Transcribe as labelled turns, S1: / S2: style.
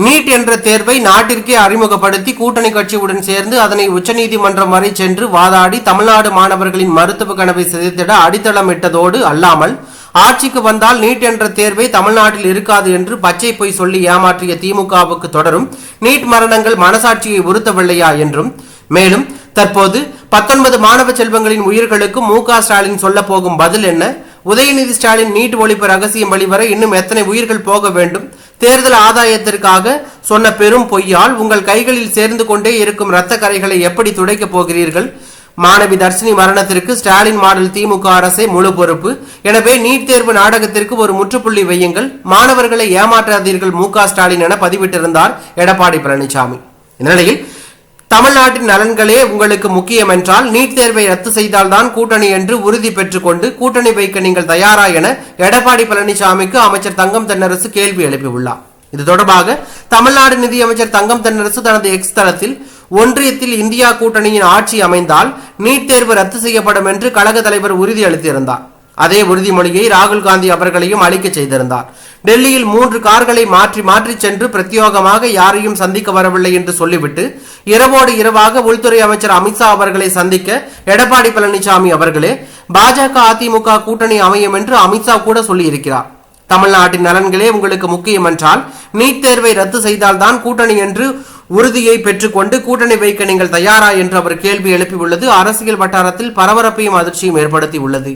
S1: NEET என்ற தேர்வை நாட்டிற்கே அறிமுகப்படுத்தி கூட்டணி கட்சியுடன் சேர்ந்து அதனை உச்சநீதிமன்றம் வரை சென்று வாதாடி தமிழ்நாடு மாணவர்களின் மருத்துவ கனவை சிதைத்திட அடித்தளமிட்டதோடு அல்லாமல் ஆட்சிக்கு வந்தால் நீட் என்ற தேர்வை தமிழ்நாட்டில் இருக்காது என்று பச்சை பொய் சொல்லி ஏமாற்றிய திமுகவுக்கு தொடரும் நீட் மரணங்கள் மனசாட்சியை உறுத்தவில்லையா என்றும் மேலும் தற்போது பத்தொன்பது மாணவ செல்வங்களின் உயிர்களுக்கு மு க ஸ்டாலின் சொல்ல போகும் பதில் என்ன? உதயநிதி ஸ்டாலின் நீட் ஒழிப்பு ரகசியம் வெளிவர இன்னும் எத்தனை உயிர்கள் போக வேண்டும்? தேர்தல் ஆதாயத்திற்காக சொன்ன பெரும் பொய்யால் உங்கள் கைகளில் சேர்ந்து கொண்டே இருக்கும் இரத்த கரைகளை எப்படி துடைக்கப் போகிறீர்கள்? மாணவி தர்ஷினி மரணத்திற்கு ஸ்டாலின் மாடல் திமுக அரசே முழு பொறுப்பு. எனவே நீட் தேர்வு நாடகத்திற்கு ஒரு முற்றுப்புள்ளி வையுங்கள். மாணவர்களை ஏமாற்றாதீர்கள் மு க ஸ்டாலின் என பதிவிட்டிருந்தார் எடப்பாடி பழனிசாமி. இந்நிலையில் தமிழ்நாட்டின் நலன்களே உங்களுக்கு முக்கியம் என்றால் நீட் தேர்வை ரத்து செய்தால்தான் கூட்டணி என்று உறுதி பெற்றுக்கொண்டு கூட்டணி வைக்க நீங்கள் தயாரா என எடப்பாடி பழனிசாமிக்கு அமைச்சர் தங்கம் தென்னரசு கேள்வி எழுப்பியுள்ளார். இது தொடர்பாக தமிழ்நாடு நிதியமைச்சர் தங்கம் தென்னரசு தனது எக்ஸ் தளத்தில் ஒன்றியத்தில் இந்தியா கூட்டணியின் ஆட்சி அமைந்தால் நீட் தேர்வு ரத்து செய்யப்படும் என்று கழக தலைவர் உறுதி அளித்திருந்தார் அதே உறுதிமொழியை ராகுல் காந்தி அவர்களையும் அளிக்க செய்திருந்தார். டெல்லியில் மூன்று கார்களை மாற்றி மாற்றி சென்று பிரத்யோகமாக யாரையும் சந்திக்க வரவில்லை என்று சொல்லிவிட்டு இரவோடு இரவாக உள்துறை அமைச்சர் அமித்ஷா அவர்களை சந்திக்க எடப்பாடி பழனிசாமி அவர்களே பாஜக அதிமுக கூட்டணி அமையும் என்று அமித்ஷா கூட சொல்லியிருக்கிறார். தமிழ்நாட்டின் நலன்களே உங்களுக்கு முக்கியம் என்றால் நீட் தேர்வை ரத்து செய்தால்தான் கூட்டணி என்று உறுதியை பெற்றுக்கொண்டு கூட்டணி வைக்க நீங்கள் தயாரா என்று அவர் கேள்வி எழுப்பியுள்ளது. அரசியல் வட்டாரத்தில் பரபரப்பையும் அதிர்ச்சியும் ஏற்படுத்தி உள்ளது